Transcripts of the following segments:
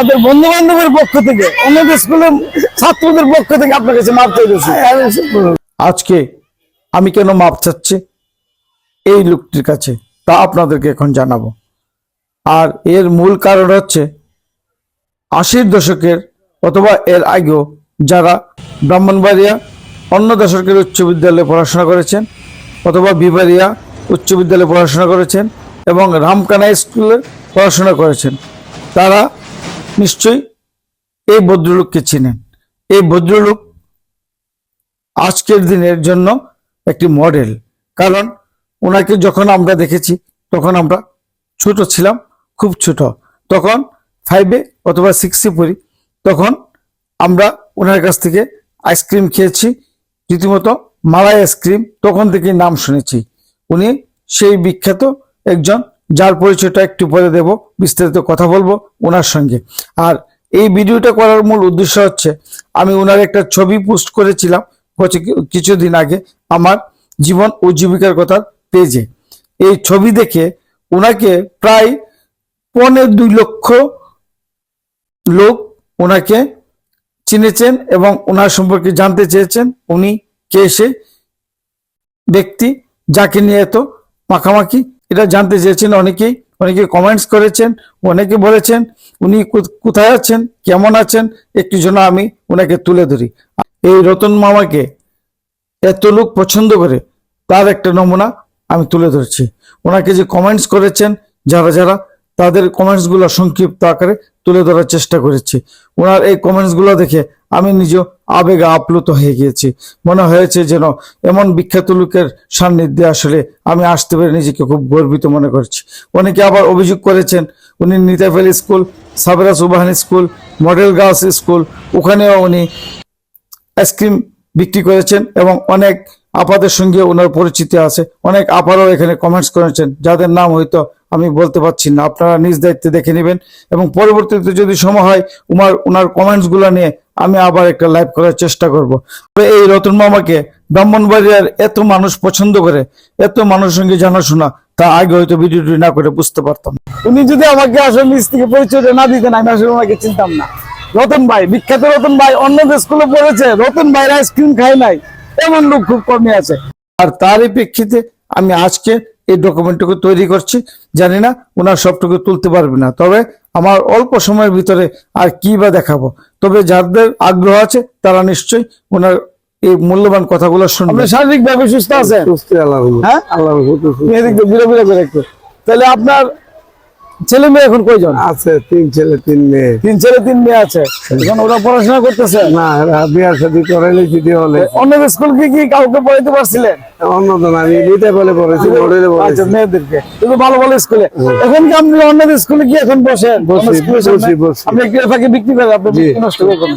আপনাদের বন্ধু বান্ধবের পক্ষ থেকে অন্যদের স্কুলের ছাত্রদের পক্ষ থেকে আপনার কাছে মাপ চাইতেছি। আজকে আমি কেন মাপ চাচ্ছি? এই লোকটির কাছে, তা আপনাদেরকে এখন জানাব। আর এর মূল কারণ হচ্ছে, আশির দশকের অথবা এর আগেও যারা ব্রাহ্মণবাড়িয়া অন্য দশকের উচ্চ বিদ্যালয়ে পড়াশোনা করেছেন, অথবা বিবারিয়া উচ্চ বিদ্যালয়ে পড়াশোনা করেছেন এবং রামকানা স্কুলে পড়াশোনা করেছেন, তারা নিশ্চয়ই এই ভদ্রলোককে চিনেন। এই ভদ্রলোক আজকের দিনের জন্য একটি মডেল। কারণ ওনাকে যখন আমরা দেখেছি, তখন আমরা ছোট ছিলাম, খুব ছোট। তখন ফাইভে অথবা সিক্সে পড়ি। তখন আমরা ওনার কাছ থেকে আইসক্রিম খেয়েছি, রীতিমতো মালাই আইসক্রিম তখন থেকে নাম শুনেছি। উনি সেই বিখ্যাত একজন যার পরিচয়টা একটু পরে দেব, বিস্তারিত কথা বলব ওনার সঙ্গে। আর এই ভিডিওটা করার মূল উদ্দেশ্য হচ্ছে, আমি ওনার একটা ছবি পোস্ট করেছিলাম কিছুদিন আগে আমার জীবন ও জীবিকার কথা পেজে। এই ছবি দেখে ওনাকে প্রায় পনেরো দুই লক্ষ লোক ওনাকে চিনেছেন এবং ওনার সম্পর্কে জানতে চেয়েছেন। উনি কে সে ব্যক্তি যাকে নিয়ে এত মাখামাখি এটা জানতে চেয়েছেন অনেকেই অনেকে কমেন্টস করেছেন, অনেকে বলেছেন, উনি কোথায় আছেন? কেমন আছেন? একটু জন্য আমি ওনাকে তুলে ধরি। এই রতন মামাকে এত লোক পছন্দ করে, তার একটা নমুনা আমি তুলে ধরছি। ওনাকে যে কমেন্টস করেছেন, যারা যারা, তাদের কমেন্টসগুলো সংক্ষিপ্ত আকারে তুলে ধরার চেষ্টা করেছি। ওনার এই কমেন্টসগুলো দেখে আমি নিজেও আবেগে আপ্লুত হয়ে গিয়েছি। মনে হয়েছে যেন এমন বিখ্যাত লোকের সান্নিধ্যে আসলে আমি আসতে পেরে নিজেকে খুব গর্বিত মনে করছি। অনেকে আবার অভিযোগ করেছেন, উনি নিতাফেল স্কুল, সাবরা সুবাহানি স্কুল, মডেল গার্লস স্কুল, ওখানেও উনি আইসক্রিম বিক্রি করেছেন এবং অনেক আপাদের সঙ্গে ওনার পরিচিতি আছে। অনেক আপারাও এখানে কমেন্টস করেছেন, যাদের নাম হয়তো আমি বলতে পারছি না। আপনারা নিজ দায়িত্বে দেখে নেবেন এবং পরবর্তীতে যদি সময় হয় উমার ওনার কমেন্টসগুলো নিয়ে আমি আবার একটা লাইভ করার চেষ্টা করব। এই রতন মামাকে ব্রাহ্মণবাড়িয়ার এত মানুষ পছন্দ করে, এত মানুষের সঙ্গে জানাশোনা, তা আগে হয়তো ভিডিওটি না করে বুঝতে পারতাম। উনি যদি আমাকে আসলে নিজ থেকে পরিচয়টা না দিতেন, আমি আসলে ওনাকে চিনতাম না। রতন ভাই, বিখ্যাত রতন ভাই, অন্য স্কুলে পড়েছে, রতন ভাইয়ের আইসক্রিম খায় নাই। এমন লোক খুব কমই আছে। আর তারই প্রেক্ষিতে আমি আজকে এই ডকুমেন্টটুকু তৈরি করছি। জানি না ওনার সবটুকু তুলতে পারবে না। তবে আমার অল্প সময়ের ভিতরে আর কি বা দেখাবো। তবে যাদের আগ্রহ আছে তারা নিশ্চয়ই ওনার এই মূল্যবান কথাগুলো শুনবে। শারীরিক ভাবে সুস্থ আছে সুস্থ আল্লাহ হ্যাঁ? আল্লাহ তাহলে আপনার ছেলে মেয়ে এখন কয়জন? আছে তিন ছেলে তিন মেয়ে। তিন ছেলে তিন মেয়ে আছে। এখন ওরা পড়াশোনা করতেছে? না বিয়ার সাথে করাইলে যদি হলে। অন্য স্কুল কি কি কাউকে পড়াইতে পারছিলেন? অন্যতম আমি নিতে বলে পড়েছি মডেলে আচ্ছা পড়েছি। মেয়েদেরকে। কিন্তু ভালো ভালো স্কুলে। এখন কি আপনি অন্য স্কুলে কি এখন বসেন? বসি, অন্য স্কুলের সামনে? বসি, বসি। আপনি একটু ফাঁকে বিক্রি করেন? আপনি নষ্ট করবেন।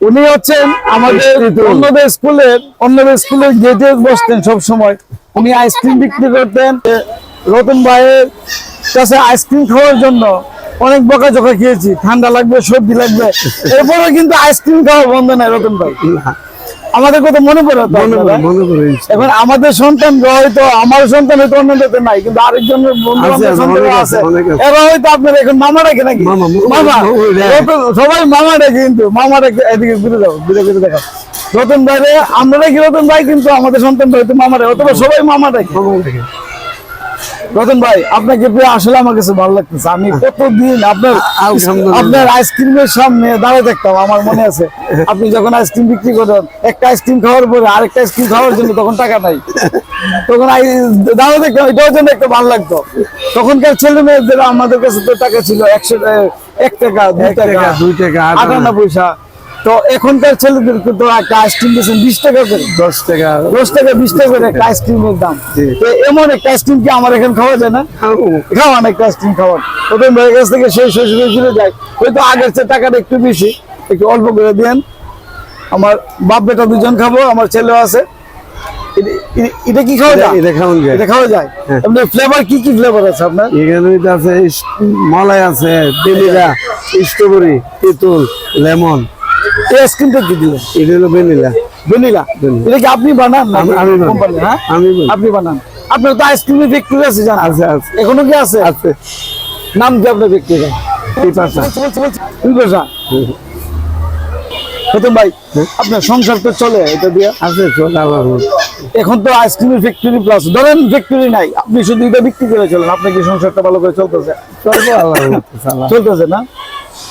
উনি হচ্ছেন আমাদের অন্যদের স্কুলের অন্যদের স্কুলের গেটে বসতেন সব সময় উনি আইসক্রিম বিক্রি করতেন। রতন ভাইয়ের কাছে আইসক্রিম খাওয়ার জন্য অনেক বকা জকা খেয়েছি। ঠান্ডা লাগবে সর্দি লাগবে। এরপরে কিন্তু আইসক্রিম খাওয়া বন্ধ নাই রতন ভাই। আমাদের কথা মনে পড়ে মনে? মনে এখন আমাদের সন্তান হয়তো আমার সন্তান হয়তো অন্যদের নাই কিন্তু আরেকজনের বন্ধু আছে। এরা হয়তো আপনার এখন মামা ডাকে নাকি? মামা, সবাই মামা ডাকে কিন্তু। মামা ডাকে এদিকে ঘুরে যাও ঘুরে ঘুরে দেখো রতন ভাই রে আমরা ডাকি রতন ভাই কিন্তু আমাদের সন্তান হয়তো মামা ডাকে অথবা সবাই মামা ডাকে। রতন ভাই আপনাকে পেয়ে আসলে আমার কাছে ভালো লাগতেছে। আমি কতদিন আপনার আপনার আইসক্রিমের সামনে দাঁড়িয়ে দেখতাম আমার মনে আছে। আপনি যখন আইসক্রিম বিক্রি করেন একটা আইসক্রিম খাওয়ার পরে আরেকটা আইসক্রিম খাওয়ার জন্য তখন টাকা নাই। তখন আই দাঁড়িয়ে দেখতাম এটাও জন্য একটা ভালো লাগতো। তখনকার ছেলে মেয়েদের আমাদের কাছে তো টাকা ছিল একশো এক টাকা দুই এক টাকা, টাকা দুই টাকা, আট আটান্ন পয়সা। তো এখনকার ছেলেদেরকে তো একটা আইসক্রিম দিচ্ছেন বিশ টাকা করে। দশ টাকা। দশ টাকা বিশ টাকা করে একটা আইসক্রিমের দাম। তো এমন একটা আইসক্রিম কি আমার এখানে খাওয়া যায় না। খাওয়ান একটা আইসক্রিম খাওয়ান। প্রথম ভাইয়ের কাছ থেকে সেই শ্বশুরে ফিরে যায়। হয়তো আগের চেয়ে টাকাটা একটু বেশি। একটু অল্প করে দেন। আমার বাপ বেটা দুজন খাব আমার ছেলেও আছে। এটা- কি খাওয়া যায়? এটা খাওয়ান যায়। এটা খাওয়া যায়? হ্যাঁ। আপনার ফ্লেভার কি কি ফ্লেভার আছে আপনার? এখানে আছে মলাই আছে ভ্যানিলা স্ট্রবেরি তেঁতুল লেমন। এই আইসক্রিমটা কি দিলেন। এটা হলো ভ্যানিলা। ভ্যানিলা? এটা কি আপনি বানান আমি- আমি কোম্পানি হ্যাঁ? আমি আপনি বানান। আপনার তো আইসক্রিমের ফ্যাক্টরি আছে জানা আছে আছে। এখনও কি আছে? আছে। নাম কি আপনার ব্যক্তিগত পিপাসা বিপাশা প্রথম ভাই আপনার সংসার তো চলে এটা দিয়ে। আছে চলে এখন তো আইসক্রিমের ফ্যাক্টরি প্লাস ধরেন ফ্যাক্টরি নাই আপনি শুধু এটা বিক্রি করে চলেন আপনার কি সংসারটা ভালো করে চলতেছে? চলতেছে না?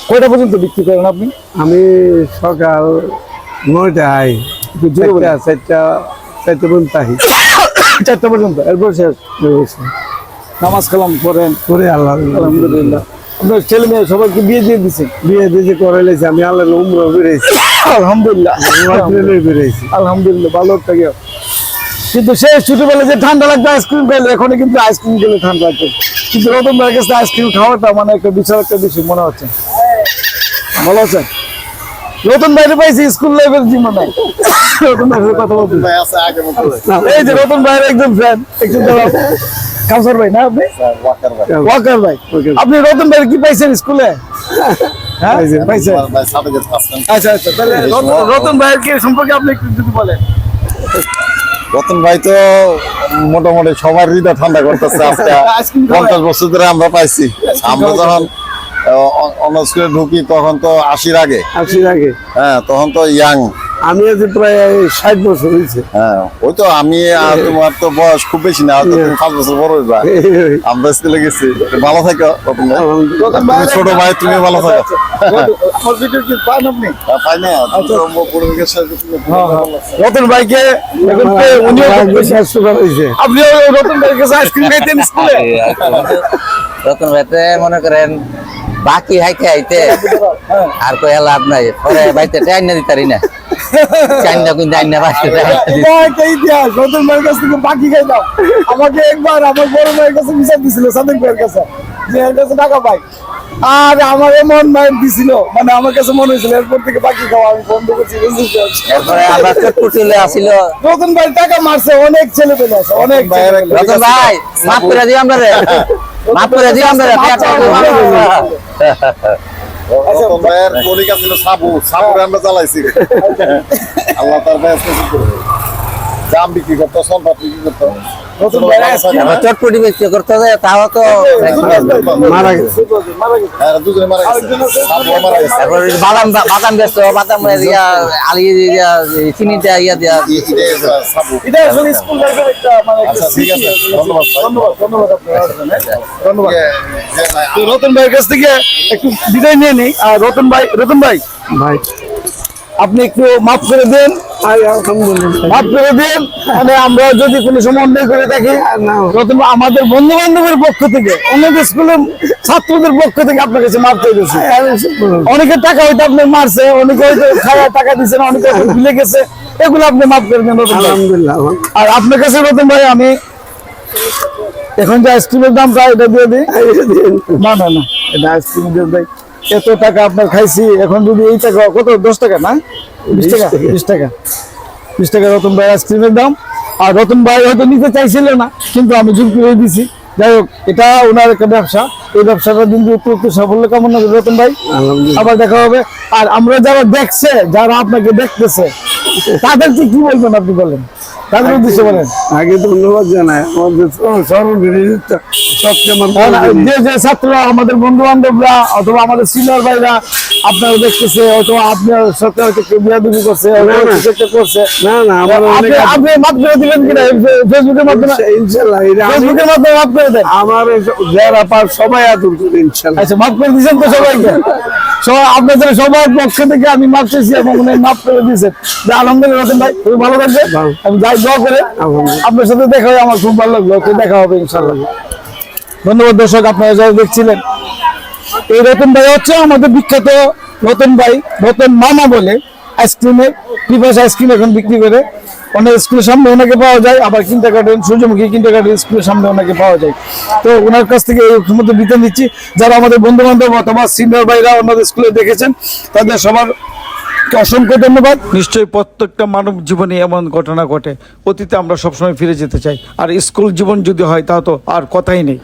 কয়টা পর্যন্ত বিক্রি করেন আপনি? আমি সকাল নয়টায় একটু জোরে বলেন। চারটা চারটা চারটা পর্যন্ত আহি। চারটা পর্যন্ত এরপর শেষ। নামাজ কালাম করেন করে আল্লাহ আলহামদুলিল্লাহ। আপনার ছেলে মেয়ে সবাইকে বিয়ে দিয়ে দিচ্ছেন বিয়ে দিয়ে করাইলেছি আমি আল্লাহ উমরা বেড়েছি। আলহামদুলিল্লাহ। ভালো থাকে কিন্তু সে ছোটবেলায় যে ঠান্ডা লাগতো আইসক্রিম খাইলে এখন কিন্তু আইসক্রিম খেলে ঠান্ডা লাগতো কিন্তু রতন ভাইয়ের কাছে আইসক্রিম খাওয়াটা মানে একটা বিশাল একটা বিষয় মনে হচ্ছে। ভালো আছে? রতন বাইরে পাইছি স্কুল লাইফের জীবনে ভাইয়ের কথা বলতে। এই যে ভাইয়ের একজন ফ্রেন্ড একজন কাউসার ভাই না আপনি? ওয়াকার ভাই। আপনি রতন ভাই কি পাইছেন স্কুলে হ্যাঁ আচ্ছা আচ্ছা তাহলে রতন- ভাইয়ের কি সম্পর্কে আপনি একটু যদি বলেন। রতন ভাই তো মোটামুটি সবার হৃদয় ঠান্ডা করতেছে আজকে। পঞ্চাশ বছর ধরে আমরা পাইছি। আমরা যখন অন্য স্কুলে ঢুকি তখন তো আশির আগে। আশির আগে। হ্যাঁ তখন তো ইয়াং। আমি প্রায় ষাট বছর হয়েছে। হ্যাঁ ওই তো আমি তোমার তো বয়স খুব বেশি না তুমি পাঁচ বছর বড় হইবা। আমরা স্কুলে গেছি। ভালো থাকো ছোট ভাই তুমি ভালো থাকো। আচ্ছা, আচ্ছা। আমার ভিডিও কি পান আপনি। রতন ভাইকে আইসক্রিম খাইতেন স্কুলে? ভাইতে মনে করেন বাকি হাইতে হাইতে আর কই লাভ নাই। পরে বাইতে টাইম না দিতারি না। চাইন না কোন টাইম না বাইতে এটা একটা ইতিহাস। রতন ভাইয়ের কাছ থেকে বাকি খাইতাম আমাকে একবার আমার বড় ভাইয়ের কাছে বিচার দিছিল সাদেক ভাইয়ের কাছে যে এর কাছে টাকা পাই। আর আমার এমন মায়ের দিছিল মানে আমার কাছে মনে হয়েছিল এরপর থেকে বাকি খাওয়া আমি বন্ধ করছি বুঝতে পারছি এরপরে আমরা চটপুর চলে আসিল। রতন ভাই টাকা মারছে অনেক ছেলে পেলে আছে অনেক ভাই মাফ করে দিও আমরা রে। মাফ করে দিও আমরা রে ভাইয়ের কলিকা ছিল সাবু। সাবুরে আমরা চালাইছি আল্লাহ তার ব্যস্ত জাম বিক্রি করতো বিক্রি করতো। চটপটি যায় তাও তো মারা গেছে। বাদাম বাদাম বাদাম আলিয়ে দিয়া ইয়া দিয়া রতন ভাইয়ের কাছ থেকে একটু বিদায় নিয়ে নেই। আর রতন ভাই রতন ভাই। ভাই আপনি একটু মাফ করে দেন। মাফ করে দেন। মানে আমরা যদি কোনো সময় অন্যায় করে থাকি না। আমাদের বন্ধু বান্ধবের পক্ষ থেকে অনেক স্কুলের ছাত্রদের পক্ষ থেকে আপনার কাছে মাফ করে দিয়েছে। অনেকের টাকা হয়তো আপনি মারছে অনেকে হয়তো খাওয়া টাকা দিচ্ছেন অনেকে হয়তো ভুলে গেছে। এগুলো আপনি মাফ করে দেন আলহামদুলিল্লাহ আর আপনার কাছে রতন ভাই আমি এখন যে আইসক্রিমের দামটা এটা দিয়ে দিই। না না না এটা আইসক্রিম দিয়ে দেয় এত টাকা আপনার খাইছি এখন যদি এই টাকা কত? দশ টাকা না? বিশ টাকা বিশ টাকা। বিশ টাকা। রতন ভাই আইসক্রিমের দাম। আর রতন ভাই হয়তো নিতে চাইছিল না কিন্তু আমি যুক্তি হয়ে দিছি। যাই হোক এটা ওনার একটা ব্যবসা। এই ব্যবসাটা দিয়ে একটু সাফল্য কামনা করি রতন ভাই। আবার দেখা হবে। আর আমরা যারা দেখছে যারা আপনাকে দেখতেছে তাদেরকে কি বলবেন আপনি বলেন? তাদের উদ্দেশ্যে বলেন। আগে ধন্যবাদ জানাই। আমাদের সর্বগৃহীতা যে যে ছাত্ররা আমাদের বন্ধু বান্ধবরা অথবা আমাদের সিনিয়র ভাইরা আপনারা দেখতেছে অথবা আপনার কেউ বিয়াদবি করছে অথবা না, না। কিছু একটা করছে। না না আপনি অনেক করে দিবেন কিনা? ফেসবুকের মাধ্যমে ইনশাল্লাহ ফেসবুকের মাধ্যমে মাফ করে দেন। আমার যারা পার সবাই আদর করে ইনশাল্লাহ। আচ্ছা মাফ করে দিয়েছেন তো সবাইকে? আপনাদের সবার পক্ষ থেকে আমি মাফ চেয়েছি এবং উনি মাফ করে দিয়েছেন। আলহামদুলিল্লাহ ভাই খুবই ভালো থাকবে। আমি যাই দোয়া করে। আপনার সাথে দেখা হয় আমার খুব ভালো লাগল। দেখা হবে ইনশাল্লাহ। ধন্যবাদ দর্শক, আপনারা যারা দেখছিলেন। এই রতন ভাই হচ্ছে আমাদের বিখ্যাত রতন ভাই, রতন মামা বলে আইসক্রিমের পিপাস আইসক্রিম এখন বিক্রি করে। অনেক স্কুলের সামনে ওনাকে পাওয়া যায়, আবার kindergarten Suryamukhi kindergarten স্কুলের সামনে ওনাকে পাওয়া যায়। তো ওনার কাছ থেকে এই সমস্ত বিতরণ দিচ্ছি যারা আমাদের বন্ধু বান্ধব অথবা সিনিয়র ভাইরা অন্যান্য স্কুলে দেখেছেন, তাদের সবার অসংখ্য ধন্যবাদ। নিশ্চয়ই প্রত্যেকটা মানব জীবনে এমন ঘটনা ঘটে, অতীতে আমরা সবসময় ফিরে যেতে চাই। আর স্কুল জীবন যদি হয়, তা তো আর কথাই নেই।